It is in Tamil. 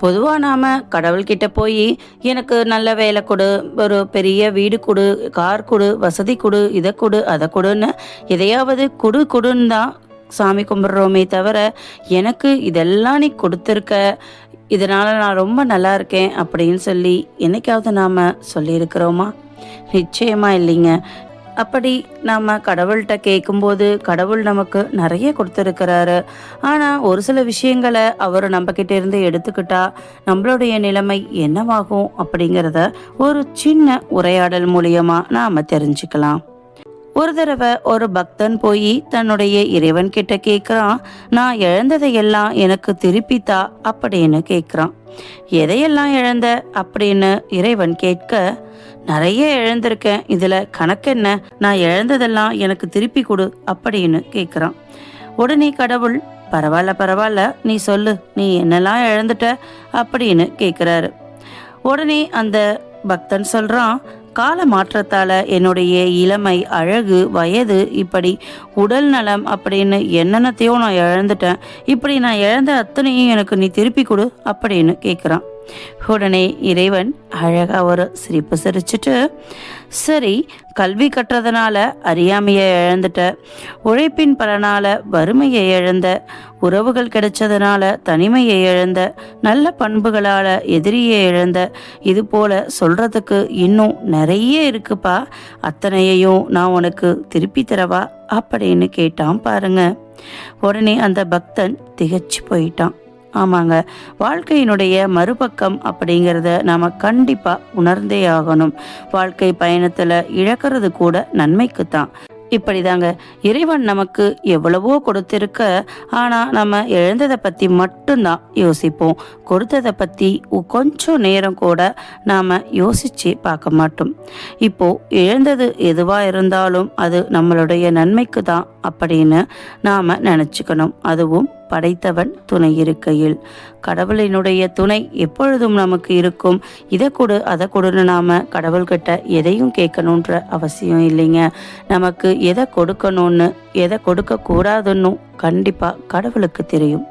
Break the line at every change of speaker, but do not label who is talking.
பொதுவாக நாம் கடவுள்கிட்ட போய் எனக்கு நல்ல வேலை கொடு ஒரு பெரிய வீடு கொடு கார் கொடு வசதி கொடு இதை கொடு அதை கொடுன்னு எதையாவது கொடு கொடுன்னு தான் சாமி கும்பிட்றோமே தவிர எனக்கு இதெல்லாம் நீ கொடுத்துருக்க இதனால் நான் ரொம்ப நல்லா இருக்கேன் அப்படின்னு சொல்லி என்னைக்காவது நாம் சொல்லியிருக்கிறோமா? நிச்சயமாக இல்லைங்க. அப்படி நாம் கடவுள்கிட்ட கேட்கும்போது கடவுள் நமக்கு நிறைய கொடுத்துருக்கிறாரு. ஆனால் ஒரு சில விஷயங்களை அவர் நம்மக்கிட்ட இருந்து எடுத்துக்கிட்டா நம்மளுடைய நிலைமை என்னவாகும் அப்படிங்கிறத ஒரு சின்ன உரையாடல் மூலியமாக நாம் தெரிஞ்சுக்கலாம். ஒரு தடவை ஒரு பக்தன் போய் தன்னுடைய இறைவன் கிட்ட கேட்குறான் நான் இழந்ததையெல்லாம் எனக்கு திருப்பித்தா? அப்படின்னு கேட்குறான் எதையெல்லாம் இழந்த அப்படின்னு இறைவன் கேட்க நிறைய இழந்திருக்கேன் இதில் கணக்கென்ன? நான் இழந்ததெல்லாம் எனக்கு திருப்பி கொடு. அப்படின்னு கேட்குறான் உடனே கடவுள் பரவாயில்ல பரவாயில்ல. நீ சொல்லு. நீ என்னெல்லாம் இழந்துட்ட அப்படின்னு கேட்குறாரு உடனே அந்த பக்தன் சொல்கிறான் கால மாற்றத்தால் என்னுடைய இளமை அழகு வயது இப்படி உடல் நலம் அப்படின்னு என்னென்னத்தையோ நான் இழந்துட்டேன். இப்படி நான் இழந்த அத்தனையும் எனக்கு நீ திருப்பி கொடு அப்படின்னு கேட்குறான் உடனே இறைவன் அழகாக ஒரு சிரிப்பு சிரிச்சுட்டு சரி கல்வி கற்றதுனால அறியாமையை இழந்துட்ட உழைப்பின் பலனால வறுமையை இழந்த உறவுகள் கிடைச்சதுனால தனிமையை இழந்த நல்ல பண்புகளால் எதிரியை இழந்த இது போல சொல்றதுக்கு இன்னும் நிறைய இருக்குப்பா. அத்தனையையும் நான் உனக்கு திருப்பி தரவா? அப்படின்னு கேட்டான் பாருங்க. உடனே அந்த பக்தன் திகச்சு போயிட்டான். ஆமாங்க. வாழ்க்கையினுடைய மறுபக்கம் அப்படிங்கிறத நாம் கண்டிப்பாக உணர்ந்தே ஆகணும். வாழ்க்கை பயணத்தில் இழக்கிறது கூட நன்மைக்கு தான் இப்படிதாங்க. இறைவன் நமக்கு எவ்வளவோ கொடுத்திருக்க ஆனால் நம்ம எழுந்ததை பற்றி மட்டும்தான் யோசிப்போம். கொடுத்ததை பற்றி கொஞ்சம் நேரம் கூட நாம் யோசித்து பார்க்க மாட்டோம். இப்போது எழுந்தது எதுவாக இருந்தாலும் அது நம்மளுடைய நன்மைக்கு தான் அப்படின்னு நாம் நினச்சிக்கணும். அதுவும் படைத்தவன் துணை இருக்கையில். கடவுளினுடைய துணை எப்பொழுதும் நமக்கு இருக்கும். இதை கொடு அதை கொடுன்னு நாம் கடவுள்கிட்ட எதையும் கேட்கணுன்ற அவசியம் இல்லைங்க. நமக்கு எதை கொடுக்கணும்னு எதை கொடுக்க கூடாதுன்னு கண்டிப்பாக கடவுளுக்கு தெரியும்.